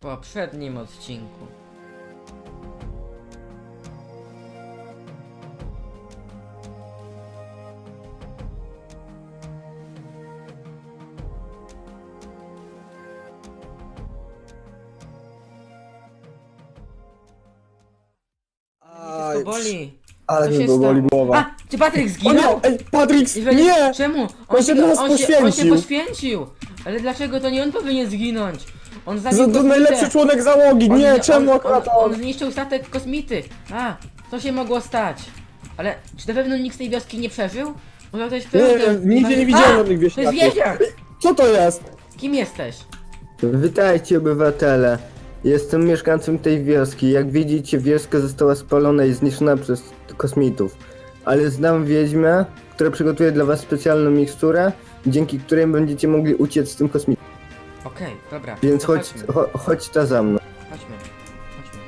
poprzednim odcinku. Aj, Wszystko boli. Ale Co się to boli stało? głowa. A, czy Patryk O zginął? Ej, Patryk! Nie! Czemu? On się dla nas on, się, on się poświęcił. poświęcił. Ale dlaczego to nie on powinien zginąć? On zabił Za, to kosmitę. najlepszy członek załogi! Nie, on- czemu on, akurat on? on? zniszczył statek kosmity. A, co się mogło stać? Ale czy na pewno nikt z tej wioski nie przeżył? Może ktoś Nie, przeżył? nigdzie nie widziałem żadnych To jest wieśniaków. wieśniak! Co to jest? Kim jesteś? Witajcie obywatele. Jestem mieszkańcem tej wioski. Jak widzicie, wioska została spalona i zniszczona przez kosmitów. Ale znam wiedźmę, która przygotuje dla was specjalną miksturę, dzięki której będziecie mogli uciec z tym kosmitem. Okej, dobra. Więc to chodź, chodźmy. cho, chodź ta za mną. Chodźmy. Chodźmy.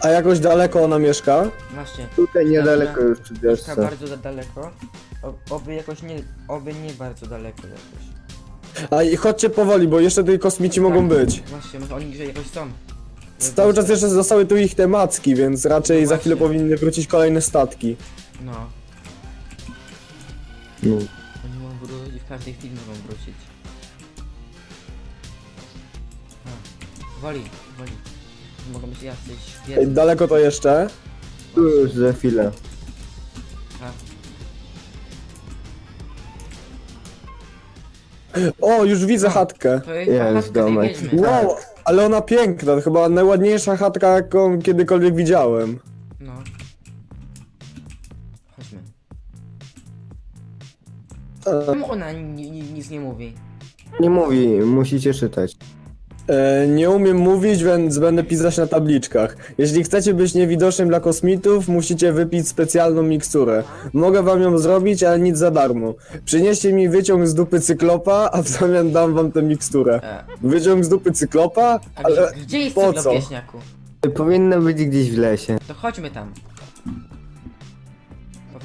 A jakoś daleko ona mieszka? Właśnie. Tutaj niedaleko już przy Mieszka wiosce. bardzo da- daleko. O, oby jakoś nie, oby nie bardzo daleko jakoś. A i chodźcie powoli, bo jeszcze tutaj kosmici mogą Tak, być. Właśnie, może oni gdzieś jakoś są. Cały czas jeszcze zostały tu ich te macki, więc raczej No za chwilę właśnie. powinny wrócić kolejne statki. No. No. Oni mogą wrócić i w każdej chwili mogą wrócić. Woli, woli. Mogą być jacyś Ej, daleko to jeszcze? Już za chwilę. O, już widzę chatkę. to jest domek. Wow, ale ona piękna, to chyba najładniejsza chatka, jaką kiedykolwiek widziałem. No. Chodźmy. E, Czemu ona ni- ni- nic nie mówi? Nie mówi, musicie czytać. E, nie umiem mówić, więc będę pisać na tabliczkach. Jeśli chcecie być niewidocznym dla kosmitów, musicie wypić specjalną miksturę. Mogę wam ją zrobić, ale nic za darmo. Przynieście mi wyciąg z dupy cyklopa, a w zamian dam wam tę miksturę. E, Wyciąg z dupy cyklopa? a Ale gdzie, gdzie jest po cyklop co? wieśniaku? Powinna być gdzieś w lesie. To chodźmy tam.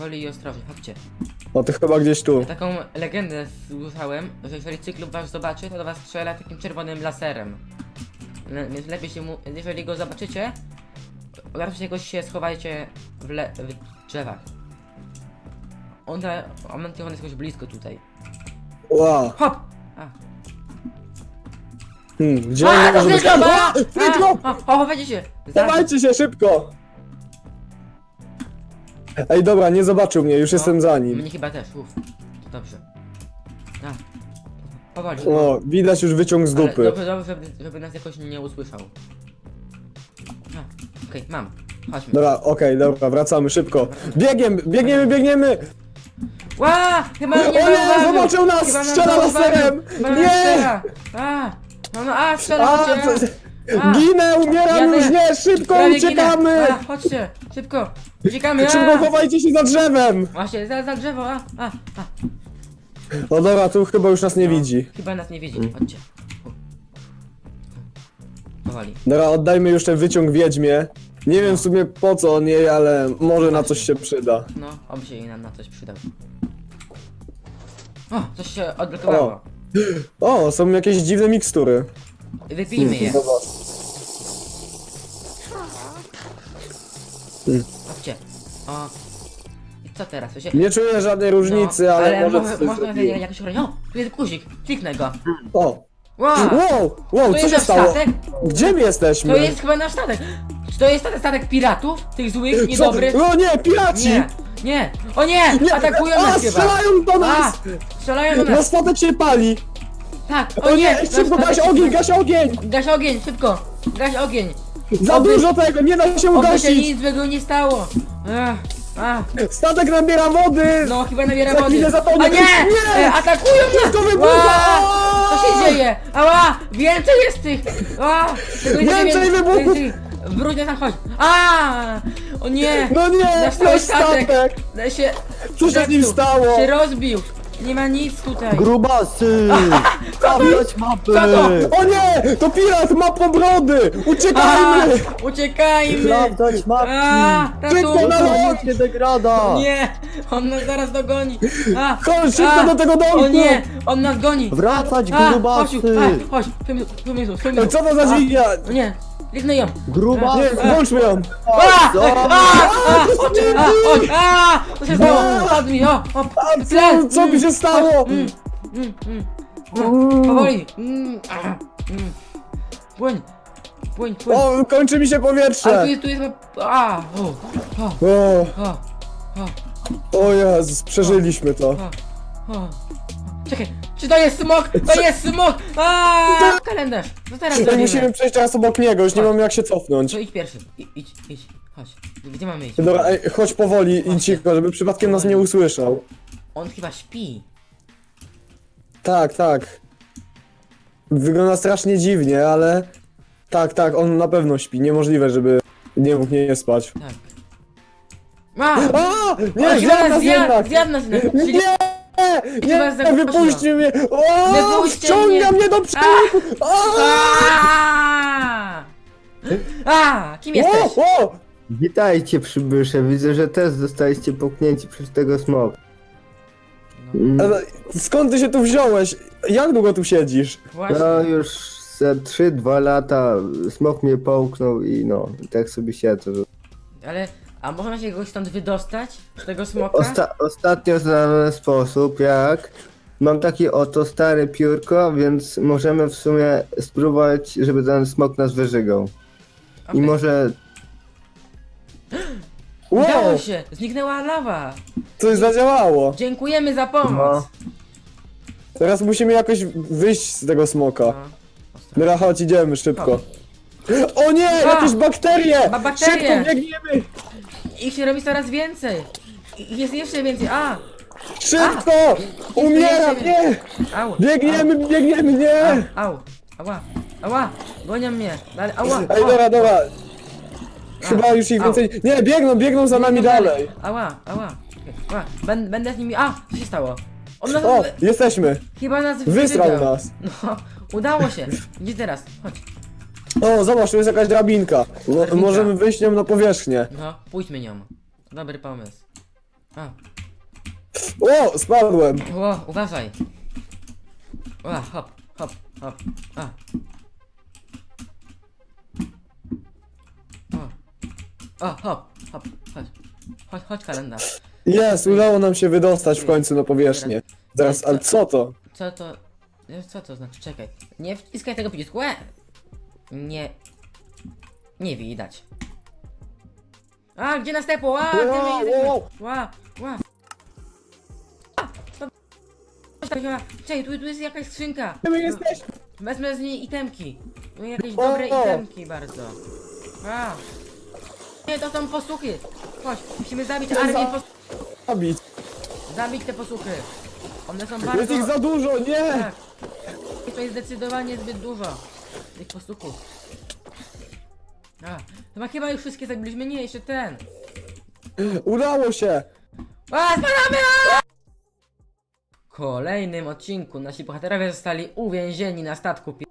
Powoli i ostrożnie, chodźcie. O, to chyba gdzieś tu. Ja taką legendę słyszałem, że jeżeli cyklop was zobaczy, to do was strzela takim czerwonym laserem. Le więc lepiej się mu... Jeżeli go zobaczycie, raczej jakoś się schowajcie w, le w drzewach. On, da, on, jest jakoś blisko tutaj. Wow. Hop! A, Hmm, gdzie a on to może być? A, A, Cyklop! a, a, chowajcie się! Chowajcie się szybko! Ej, dobra, nie zobaczył mnie, już No, jestem za nim. Mnie chyba też, uff. To dobrze. A, powoli. O, widać już wyciąg z Ale dupy. Dobrze, dobrze, żeby, żeby nas jakoś nie usłyszał. A, okej, mam. Chodźmy. Dobra, okej, dobra, wracamy szybko. Biegiem, biegniemy, biegniemy! Ła! Chyba O mnie nie, zauważył! zobaczył nas! Chyba Strzela zauważył! laserem! Chyba nas Nie! strzela! A! No, no, a, strzela A, cię! A. ginę, umieram Jadę. już, nie, szybko Prawie uciekamy! ginę. A, chodźcie, szybko! Uciekamy, Szybko a! chowajcie się za drzewem! Właśnie, za, za drzewo, a, a, a. No dobra, tu chyba już nas nie No, widzi. Chyba nas nie widzi, chodźcie. Powoli. Dobra, oddajmy już ten wyciąg wiedźmie. Nie wiem w sumie po co on jej, ale może na coś się przyda. No, oby się nam na coś przydał. O, coś się odblokowało. O, są jakieś dziwne mikstury. Wypijmy je. Dobra. Chodźcie. O. I co teraz? To się... Nie czuję żadnej różnicy, no, ale, może może, coś można zrobiłem. jakoś chronić. O, tu jest guzik, kliknę go. O! Wow! Wow! Wow, To co jest się nasz stało? statek? Gdzie my jesteśmy? To jest chyba nasz statek. Czy to jest statek, piratów? Tych złych, Co ty- niedobrych? O nie, piraci! Nie, nie, o nie! Nie, Atakują a, nas chyba! strzelają do A, nas! strzelają do Na nas! statek się pali! Tak, O nie, nie! szybko gaś statek- ogień, gaś ogień! Gaś ogień, szybko! Gaś ogień! Za Oby- dużo tego, nie da się Oby się ugasić! nic złego nie stało! Ach, ach, Statek nabiera wody! no chyba nabiera Za wody. chwilę zatonie. O nie! Nie! E, atakują nas! Wszystko wybucha! Ła! Co się dzieje? Ała! Więcej jest tych! Ała! Tego Więcej wybuchów! więcej. Brudnie tam chodź! A! O nie! No nie, Nasz nasz statek! statek! Da się... Co się z nim zepsuł, stało? Się rozbił! Nie ma nic tutaj. Grubasy! Stawiać mapy! Co to? O nie! To pirat ma pobrody! A, Uciekajmy! uciekajmy! Sprawdzać mapki! A, Szybko na ratunku! ląd! Się degrada! Nie! On nas zaraz dogoni! A, Chodź szybko a, do tego domku! O nie! On nas goni! Wracać, A, chodź, grubasy! a, chodź, tu mi tu, tu mi tu, tu mi tu. Co to za A, dźwignia? Nie, kliknę ją! Grubasy! Nie, włączmy ją! A! Co? A! A! Chodź! A! Chodź! A! Co się stało? Padł mi! O! O! A Plan! co, co mi się stało? Mm, mm, mm. No, Powoli! Mm, a, mm. Płyń! Płyń, płyń! O, kończy mi się Ale tu powietrze! jest, tu jest... A! O! O! O, O! O! o Jezus, przeżyliśmy to. O! O! Czekaj! Czy to jest smok? To jest smok! A! Kalendarz! Co teraz Tutaj zrobimy? musimy przejść teraz obok niego, już nie mamy jak się cofnąć. To idź pierwszy. I, idź, idź. Chodź. Gdzie mamy iść? Dobra, ej, chodź powoli i cicho, żeby przypadkiem nas nie usłyszał. On chyba śpi. Tak, tak. Wygląda strasznie dziwnie, ale... Tak, tak, on na pewno śpi. Niemożliwe, żeby nie mógł nie spać. Tak. A! A! Nie, On zjadł nas jednak! zjadł nas jednak. Nie! Chyba Nie, zagroziło. wypuśćcie mnie! O, Wypuśćcie wciąga mnie. mnie do przodu! A! A! Kim jesteś? O, o! Witajcie przybysze, widzę, że też zostaliście popchnięci przez tego smok. Mm, Ale Skąd ty się tu wziąłeś? Jak długo tu siedzisz? Właśnie. No już za 3-2 lata smok mnie połknął i no, i tak sobie siedzę. Ale... A można się jakoś stąd wydostać? Z tego smoka? Osta ostatnio znalazłem sposób, jak mam takie oto stare piórko, więc możemy w sumie spróbować, żeby ten smok nas wyżygał. I Okej. może Udało Wow, się! Zniknęła lawa! coś zadziałało. Dziękujemy za pomoc! No. Teraz musimy jakoś wyjść z tego smoka. No. Dobra, chodź, idziemy szybko. O nie, jakieś bakterie! Ma bakterie! Szybko biegniemy! Ich się robi coraz więcej! Ich jest jeszcze więcej! A! Szybko! Umieram, nie! Au! Biegniemy, biegniemy, nie! Au! Ała! Ała! Gonią mnie! Ale, ała! Ej, dobra, dobra. Chyba już ich au. więcej... Nie, biegną, biegną za nami dalej. Ała! Ała! Ała. Bę- Będę z nimi... A! Co się stało? On nas... O, jesteśmy. Chyba nas Wysrał nas. No, udało się. Gdzie teraz? Chodź. O, zobacz, tu jest jakaś drabinka. No, Drabinka. możemy wyjść nią na powierzchnię. No, pójdźmy nią. Dobry pomysł. A, O, spadłem. o, uważaj. O, hop, hop, hop. A. O. O, hop, hop, chodź. Chodź, chodź kalendarz. Jest, udało nam się wydostać w końcu na powierzchnię. Zaraz, ale co to? Co to... Co to znaczy? Czekaj. Nie wciskaj tego przycisku. E! Nie... Nie widać. A, gdzie następło? A, gdzie my Wow, wow. Ła, ła. A, to... Czekaj, tu, tu jest jakaś skrzynka. Gdzie my jesteśmy? Wezmę z niej itemki. No jakieś O, dobre itemki bardzo. A. Nie, to są posłuchy. Chodź, musimy zabić armię pos... Zabić. Zabić te posłuchy. One są Jest bardzo... ich za dużo, nie! Tak. To jest zdecydowanie zbyt dużo. Tych posłuchów. A, chyba chyba już wszystkie zabiliśmy, nie, jeszcze ten. Udało się! A, spadamy! A! W kolejnym odcinku nasi bohaterowie zostali uwięzieni na statku pi-